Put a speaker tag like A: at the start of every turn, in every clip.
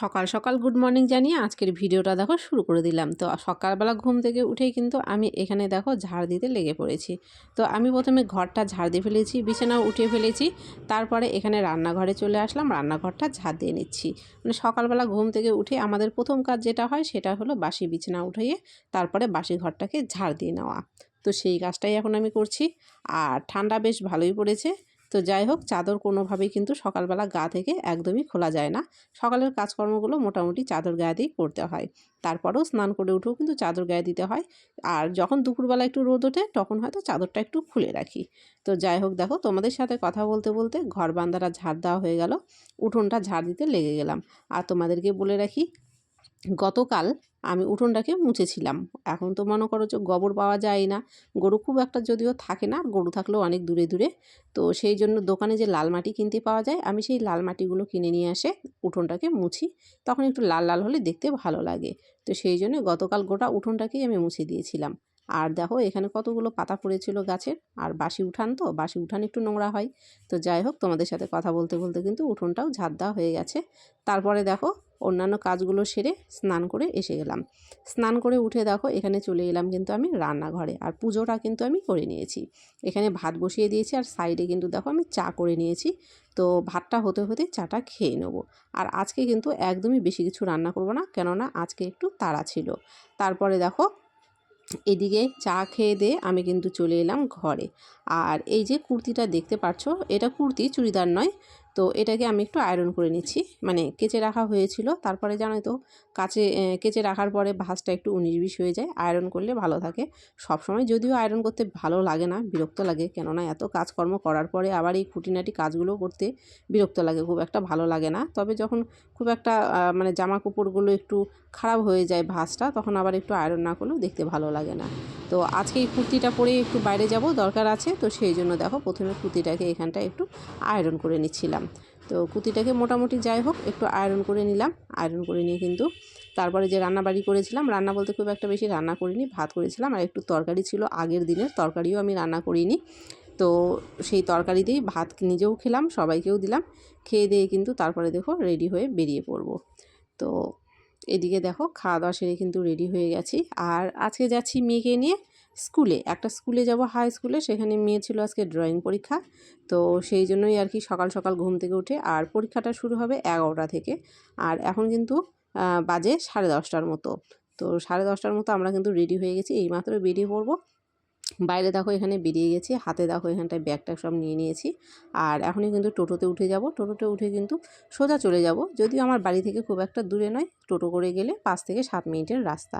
A: সকাল সকাল good morning জানিয়ে আজকের ভিডিওটা দেখো শুরু করে দিলাম। তো সকালবেলা ঘুম থেকে উঠেই কিন্তু আমি এখানে দেখো ঝাড় দিতে লেগে পড়েছি। তো আমি প্রথমে ঘরটা ঝাড় দিয়ে ফেলেছি, বিছানাও উঠিয়ে ফেলেছি। তারপরে এখানে রান্নাঘরে চলে আসলাম, রান্নাঘরটা ঝাড় দিয়ে নিচ্ছি। মানে সকালবেলা ঘুম থেকে উঠে আমাদের প্রথম কাজ যেটা হয় সেটা হলো বাসি বিছানা উঠিয়ে তারপরে বাসি ঘরটাকে ঝাড় দিয়ে নেওয়া। তো সেই কাজটাই এখন আমি করছি। আর ঠান্ডা বেশ ভালোই পড়েছে। তো যাই হোক, চাদর কোনোভাবেই কিন্তু সকালবেলা গা থেকে একদমই খোলা যায় না। সকালের কাজকর্মগুলো মোটামুটি চাদর গায়ে দিয়েই করতে হয়। তারপরেও স্নান করে উঠেও কিন্তু চাদর গায়ে দিতে হয়। আর যখন দুপুরবেলা একটু রোদ ওঠে, তখন হয়তো চাদরটা একটু খুলে রাখি। তো যাই হোক, দেখো তোমাদের সাথে কথা বলতে বলতে ঘর বান্দারা ঝাড় দেওয়া হয়ে গেল। উঠোনটা ঝাড় দিতে লেগে গেলাম। আর তোমাদেরকে বলে রাখি গতকাল আমি উঠোনটাকে মুছেছিলাম। এখন তো মনে করো যে গোবর পাওয়া যায় না। গরু খুব একটা যদিও থাকে না, গরু থাকলেও অনেক দূরে দূরে। তো সেই জন্য দোকানে যে লাল মাটি কিনতে পাওয়া যায়, আমি সেই লাল মাটিগুলো কিনে নিয়ে আসে উঠোনটাকে মুছি। তখন একটু লাল লাল হলে দেখতে ভালো লাগে। তো সেই জন্য গতকাল গোটা উঠোনটাকেই আমি মুছে দিয়েছিলাম। আর দেখো, এখানে কতগুলো পাতা পড়েছিল গাছের। আর বাসি উঠান তো, বাসি উঠান একটু নোংরা হয়। তো যাই হোক, তোমাদের সাথে কথা বলতে বলতে কিন্তু উঠোনটাও দেওয়া হয়ে গেছে। তারপরে দেখো অন্যান্য কাজগুলো সেরে স্নান করে এসে গেলাম। স্নান করে উঠে দেখো, এখানে চলে এলাম কিন্তু আমি রান্নাঘরে আর পুজোটা কিন্তু আমি করে নিয়েছি। এখানে ভাত বসিয়ে দিয়েছি আর সাইডে কিন্তু দেখো আমি চা করে নিয়েছি। তো ভাতটা হতে হতে চাটা খেয়ে নেব। আর আজকে কিন্তু একদমই বেশি কিছু রান্না করব না, কেননা আজকে একটু তাড়া ছিল। তারপরে দেখো, এদিকে চা খেয়ে দিয়ে আমি কিন্তু চলে এলাম ঘরে। আর এই যে কুর্তিটা দেখতে পাচ্ছ, এটা কুর্তি চুড়িদার নয় তো এটাকে আমি একটু আয়রন করে নিচ্ছি। মানে কেচে রাখা হয়েছিল, তারপরে জানো তো, কাচে কেচে রাখার পরে ভাঁজটা একটু উনিশ বিশ হয়ে যায়। আয়রন করলে ভালো থাকে। সবসময় যদিও আয়রন করতে ভালো লাগে না, বিরক্ত লাগে, কেননা এত কাজকর্ম করার পরে আবার এই খুঁটিনাটি কাজগুলো করতে বিরক্ত লাগে, খুব একটা ভালো লাগে না। তবে যখন খুব একটা মানে জামা কাপড়গুলো একটু খারাপ হয়ে যায় ভাঁজটা, তখন আবার একটু আয়রন না করলেও দেখতে ভালো লাগে না। তো আজকে এই কুর্তিটা পরে একটু বাইরে যাব, দরকার আছে। তো সেই জন্য দেখো, প্রথমে কুর্তিটাকে এখানটা একটু আয়রন করে নিচ্ছিলাম। তো কুতিটাকে মোটামুটি যাই হোক, একটু আয়রন করে নিলাম। আয়রন করে নিয়ে কিন্তু তারপরে যে রান্নাবাড়ি করেছিলাম, রান্না বলতে খুব একটা বেশি রান্না করিনি, ভাত করেছিলাম। আর একটু তরকারি ছিল, আগের দিনের তরকারিও আমি রান্না করিনি। তো সেই তরকারি দিয়েই ভাত নিজেও খেলাম, সবাইকেও দিলাম। খেয়ে দিয়ে কিন্তু তারপরে দেখো রেডি হয়ে বেরিয়ে পড়ব। তো এদিকে দেখো খাওয়া দাওয়া সেরে কিন্তু রেডি হয়ে গেছি। আর আজকে যাচ্ছি মেয়েকে নিয়ে। স্কুলে, একটা স্কুলে যাব হাই স্কুলে সেখানে মেয়ে ছিল আজকে ড্রয়িং পরীক্ষা। তো সেই জন্যই আর কি সকাল সকাল ঘুম থেকে উঠে আর পরীক্ষাটা শুরু হবে এগারোটা থেকে। আর এখন কিন্তু বাজে সাড়ে দশটার মতো। তো সাড়ে দশটার মতো আমরা কিন্তু রেডি হয়ে গেছি এইমাত্র বেরিয়ে পড়ব। বাইরে দেখো এখানে বেরিয়ে গেছি, হাতে দেখো এখানটায় ব্যাগটা সব নিয়ে নিয়েছি। আর এখনই কিন্তু টোটোতে উঠে যাব, টোটোতে উঠে কিন্তু সোজা চলে যাব। যদিও আমার বাড়ি থেকে খুব একটা দূরে নয়, টোটো করে গেলে পাঁচ থেকে সাত মিনিটের রাস্তা।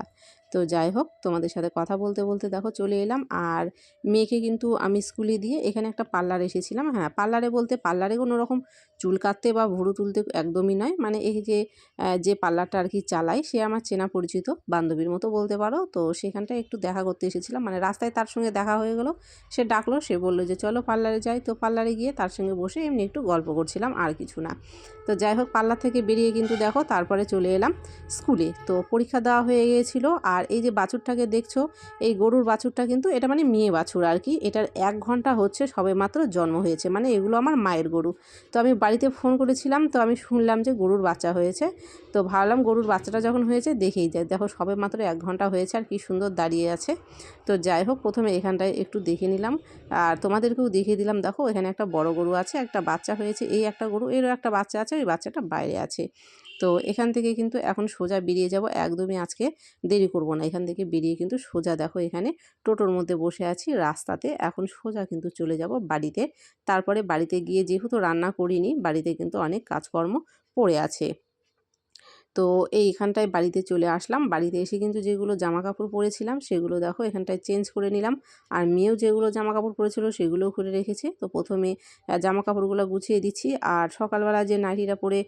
A: তো যাই হোক, তোমাদের সাথে কথা বলতে বলতে দেখো চলে এলাম। আর মেয়েকে কিন্তু আমি স্কুলে দিয়ে এখানে একটা পার্লার এসেছিলাম। হ্যাঁ পার্লারে বলতে পার্লারে কোনো রকম চুল কাটতে বা ভুরু তুলতে একদমই নয়। মানে এই যে যে পার্লারটা আর কি চালাই সে আমার চেনা পরিচিত বান্ধবীর মতো বলতে পারো। তো সেখানটায় একটু দেখা করতে এসেছিলাম। মানে রাস্তায় তার সঙ্গে দেখা হয়ে গেলো। সে ডাকলো, সে বলল যে, চলো পার্লারে যাই। তো পার্লারে গিয়ে তার সঙ্গে বসে এমনি একটু গল্প করছিলাম, আর কিছু না। তো যাই হোক, পার্লার থেকে বেরিয়ে কিন্তু দেখো, তারপরে চলে এলাম স্কুলে। তো পরীক্ষা দেওয়া হয়ে গিয়েছিল। আর এই যে বাছুরটাকে দেখছ, এই গরুর বাছুরটা কিন্তু এটা মানে মেয়ে বাছুর আর কি। এটার এক ঘণ্টা হচ্ছে সবে মাত্র জন্ম হয়েছে। মানে এগুলো আমার মায়ের গরু। তো আমি বাড়িতে ফোন করেছিলাম, তো আমি শুনলাম যে গরুর বাচ্চা হয়েছে। তো ভাবলাম গরুর বাচ্চাটা যখন হয়েছে দেখেই যায় দেখো সবে মাত্র এক ঘণ্টা হয়েছে আর কি সুন্দর দাঁড়িয়ে আছে। তো যাই হোক, প্রথমে এখানটায় একটু দেখে নিলাম। আর তোমাদেরকেও দেখিয়ে দিলাম, দেখো এখানে একটা বড় গরু আছে, একটা বাচ্চা হয়েছে। এই একটা গরু, এরও একটা বাচ্চা আছে, ওই বাচ্চাটা বাইরে আছে। তো এখান থেকে কিন্তু এখন সোজা বেরিয়ে যাব। একদমই আজকে দেরি করব না। এখান থেকে বেরিয়ে কিন্তু সোজা দেখো এখানে টোটোর মধ্যে বসে আছি রাস্তাতে। এখন সোজা কিন্তু চলে যাব বাড়িতে। তারপরে বাড়িতে গিয়ে যেহেতু রান্না করিনি, বাড়িতে কিন্তু অনেক কাজকর্ম পড়ে আছে। তো এইখানটায় বাড়িতে চলে আসলাম। বাড়িতে এসে কিন্তু যেগুলো জামা কাপড় পরেছিলাম, সেগুলো দেখো এখানটায় চেঞ্জ করে নিলাম। আর মেয়েও যেগুলো জামা কাপড় পরেছিল সেগুলোও করে রেখেছে। তো প্রথমে জামা কাপড়গুলো গুছিয়ে দিচ্ছি। আর সকালবেলা যে নাইটিটা পরে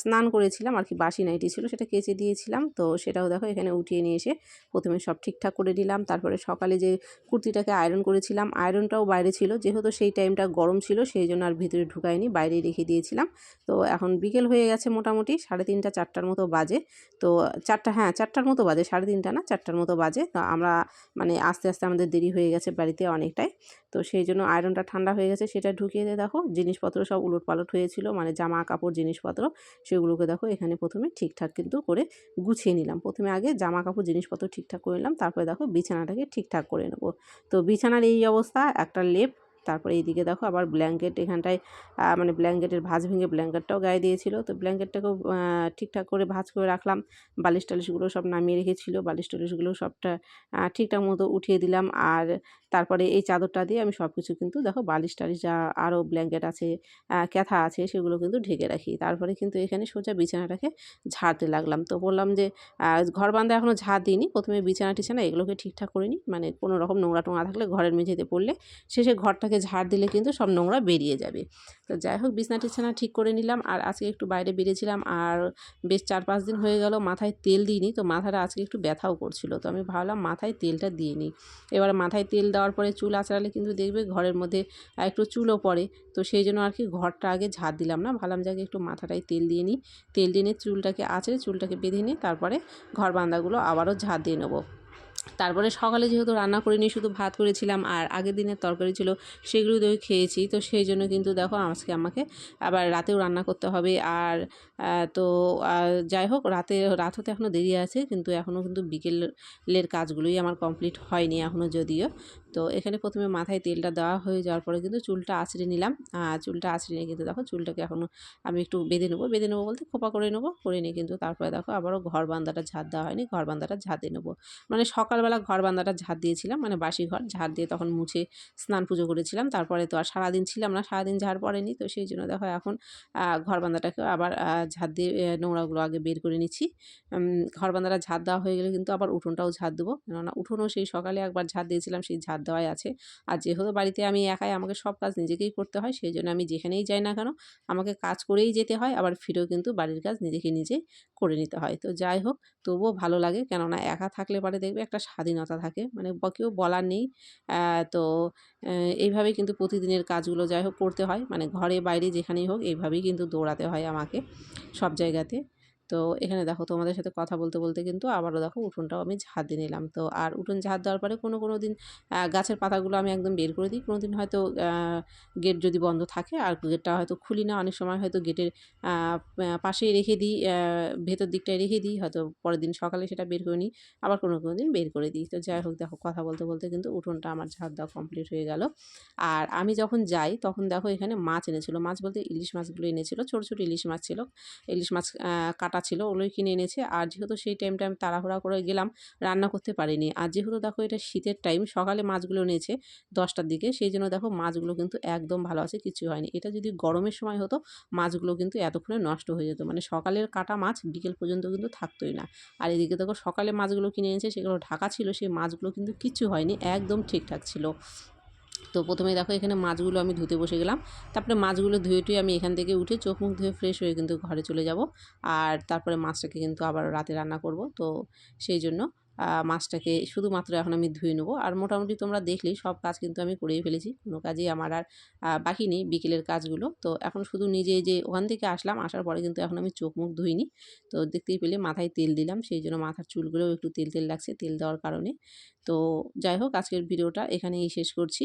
A: স্নান করেছিলাম, আর কি বাসি নাইটি ছিল, সেটা কেচে দিয়েছিলাম। তো সেটাও দেখো এখানে উঠিয়ে নিয়ে এসে প্রথমে সব ঠিকঠাক করে দিলাম তারপরে সকালে যে কুর্তিটাকে আয়রন করেছিলাম আয়রনটাও বাইরে ছিল। যেহেতু সেই টাইমটা গরম ছিল, সেই জন্য আর ভিতরে ঢুকায়নি বাইরে রেখে দিয়েছিলাম। তো এখন বিকেল হয়ে গেছে মোটামুটি, সাড়ে তিনটা, চারটার মতো মতো বাজে। তো চারটা হ্যাঁ চারটার মতো বাজে, সাড়ে তিনটা না, চারটার মতো বাজে। তো আমরা মানে আস্তে আস্তে আমাদের দেরি হয়ে গেছে বাড়িতে অনেকটাই। তো সেই জন্য আয়রনটা ঠান্ডা হয়ে গেছে, সেটা ঢুকিয়ে দিয়ে দেখো, জিনিসপত্র সব উলট পালট হয়েছিল মানে জামা কাপড় জিনিসপত্র, সেগুলোকে দেখো এখানে প্রথমে ঠিকঠাক কিন্তু করে গুছিয়ে নিলাম। প্রথমে আগে জামা কাপড় জিনিসপত্র ঠিকঠাক করে নিলাম, তারপরে দেখো বিছানাটাকে ঠিকঠাক করে নেব। তো বিছানার এই অবস্থা, একটা লেপ তারপরে এইদিকে দেখো আবার ব্ল্যাঙ্কেট এখানটায় মানে ব্ল্যাঙ্কেটের ভাঁজ ভেঙে ব্ল্যাঙ্কেটটাও গায়ে দিয়েছিল। তো ব্ল্যাঙ্কেটটাকেও ঠিকঠাক করে ভাঁজ করে রাখলাম। বালিশ টালিশগুলো সব নামিয়ে রেখেছিল। বালিশ টালিশগুলো সবটা ঠিকঠাক মতো উঠিয়ে দিলাম। আর তারপরে এই চাদরটা দিয়ে আমি সব কিছু কিন্তু দেখো বালিশ টালিশ যা আরও ব্ল্যাঙ্কেট আছে ক্যাথা আছে সেগুলো কিন্তু ঢেকে রাখি। তারপরে কিন্তু এখানে সোজা বিছানাটাকে ঝাড়তে লাগলাম। তো বললাম যে ঘর বান্ধা এখনও ঝাড় দিইনি। প্রথমে বিছানা টিছানা এগুলোকে ঠিকঠাক করে নিই মানে কোনো রকম নোংরা টোংরা থাকলে ঘরের মেঝেতে পড়লে শেষে ঘরটাকে ঝাড় দিলে কিন্তু সব নোংরা বেরিয়ে যাবে। তো যাই হোক, বিছানা টিছানা ঠিক করে নিলাম। আর আজকে একটু বাইরে বেরিয়েছিলাম আর বেশ চার পাঁচ দিন হয়ে গেল, মাথায় তেল দিইনি। তো মাথাটা আজকে একটু ব্যথাও করছিল। তো আমি ভাবলাম মাথায় তেলটা দিয়ে নিই। এবার মাথায় তেল দেওয়ার পরে চুল আঁচড়ালে কিন্তু দেখবে ঘরের মধ্যে একটু চুলও পড়ে। তো সেই জন্য আর কি ঘরটা আগে ঝাড় দিলাম না। ভাবলাম যে আগে একটু মাথাটায় তেল দিয়ে নিই। তেল দিয়ে নিয়ে চুলটাকে আঁচড়ে চুলটাকে বেঁধে নিই তারপরে ঘর বান্দাগুলো আবারও ঝাড় দিয়ে নেব। তারপরে সকালে যেহেতু রান্না করিনি, শুধু ভাত করেছিলাম আর আগের দিনের তরকারি ছিল, সেগুলো দই খেয়েছি। তো সেই জন্য কিন্তু দেখো আজকে আমাকে আবার রাতেও রান্না করতে হবে। আর তো যাই হোক, রাতে, রাত হতে এখনও দেরি আছে, কিন্তু এখনও কিন্তু বিকেলের কাজগুলোই আমার কমপ্লিট হয়নি এখনও যদিও। তো, এখানে প্রথমে মাথায় তেলটা দেওয়া হয়ে যাওয়ার পরে কিন্তু চুলটা আঁচড়ে নিলাম। চুলটা আঁচড়ে নিয়ে কিন্তু দেখো, চুলটাকে এখনও আমি একটু বেঁধে নেব। বেঁধে নেব বলতে খোপা করে নেব, করে নিয়ে কিন্তু তারপরে দেখো, আবারও ঘর বান্দাটা ঝাঁট দেওয়া হয়নি ঘর বান্দাটা দিয়ে নেব। মানে সকালবেলা ঘর বান্দাটা ঝাঁট দিয়েছিলাম মানে বাসি ঘর, ঝাঁট দিয়ে তখন মুছে স্নান পুজো করেছিলাম। তারপরে তো আর সারাদিন ছিলাম না, সারাদিন ঝাড় পড়েনি, তো সেই জন্য দেখো এখন ঘর বান্দাটাকে আবার ঝাঁট দিয়ে নোংরাগুলো আগে বের করে নিচ্ছি। ঘর বান্দাটা ঝাঁট দেওয়া হয়ে গেলে কিন্তু আবার উঠোনটাও ঝাঁট দেবো। কেননা উঠোনও সেই সকালে একবার ঝাঁট দিয়েছিলাম, সেই ঝাঁট দেওয়াই আছে। আর যেহেতু বাড়িতে আমি একাই, আমাকে সব কাজ নিজেকেই করতে হয়, সেই জন্য আমি যেখানেই যাই না কেন, আমাকে কাজ করেই যেতে হয়। আবার ফিরেও কিন্তু বাড়ির কাজ নিজেকে নিজে করে নিতে হয়। তো যাই হোক, তবুও ভালো লাগে। কেননা একা থাকলে পরে দেখবে একটা স্বাধীনতা থাকে। মানে কেউ বলার নেই। তো এইভাবেই কিন্তু প্রতিদিনের কাজগুলো যাই হোক করতে হয়। মানে ঘরে, বাইরে যেখানেই হোক, এইভাবেই কিন্তু দৌড়াতে হয় আমাকে। সব জায়গাতে। তো এখানে দেখো তোমাদের সাথে কথা বলতে বলতে কিন্তু আবারও দেখো উঠোনটাও আমি ঝাঁট দিয়ে নিলাম। তো আর উঠোন ঝাঁট দেওয়ার পরে কোনো কোনো দিন গাছের পাতাগুলো আমি একদম বের করে দিই। কোনো দিন হয়তো গেট যদি বন্ধ থাকে আর গেটটা হয়তো খুলি না, অনেক সময় হয়তো গেটের পাশেই রেখে দিই ভেতর দিকটায় রেখে দিই, হয়তো পরের দিন সকালে সেটা বের করে নিই, আবার কোনো কোনো দিন বের করে দিই। তো যাই হোক দেখো কথা বলতে বলতে কিন্তু উঠোনটা আমার ঝাঁট দেওয়া কমপ্লিট হয়ে গেল। আর আমি যখন যাই তখন দেখো এখানে মাছ এনেছিল। মাছ বলতে ইলিশ মাছগুলো এনেছিল, ছোটো ছোটো ইলিশ মাছ ছিল। ইলিশ মাছ কাটা ছিল ওগুলোই কিনে এনেছে। আর যেহেতু সেই টাইমটা আমি তাড়াহুড়া করে গেলাম, রান্না করতে পারিনি। আর যেহেতু দেখো এটা শীতের টাইম সকালে মাছগুলো এনেছে দশটার দিকে, সেই জন্য দেখো মাছগুলো কিন্তু একদম ভালো আছে কিছু হয়নি। এটা যদি গরমের সময় হতো, মাছগুলো কিন্তু এতক্ষণে নষ্ট হয়ে যেত। মানে সকালের কাটা মাছ বিকেল পর্যন্ত কিন্তু থাকতোই না। আর এদিকে দেখো সকালে মাছগুলো কিনে এনেছে, সেগুলো ঢাকা ছিল, সেই মাছগুলো কিন্তু কিচ্ছু হয়নি, একদম ঠিকঠাক ছিল। তো প্রথমে দেখো এখানে মাছগুলো আমি ধুতে বসে গেলাম। তারপরে মাছগুলো ধুয়ে টুয়ে আমি এখান থেকে উঠে চোখ মুখ ধুয়ে ফ্রেশ হয়ে কিন্তু ঘরে চলে যাব। আর তারপরে মাছটাকে কিন্তু আবার রাতে রান্না করব। তো সেই জন্য মাছটাকে শুধুমাত্র এখন আমি ধুয়ে নেব। আর মোটামুটি তোমরা দেখলেই সব কাজ কিন্তু আমি করেই ফেলেছি। কোনো কাজেই আমার আর বাকি নেই বিকেলের কাজগুলো। তো এখন শুধু নিজে যে ওখান থেকে আসলাম, আসার পরে কিন্তু এখন আমি চোখ মুখ ধুইনি। তো দেখতেই পেলে মাথায় তেল দিলাম। সেই জন্য মাথার চুলগুলোও একটু তেল তেল লাগছে তেল দেওয়ার কারণে। তো যাই হোক, আজকের ভিডিওটা এখানেই শেষ করছি।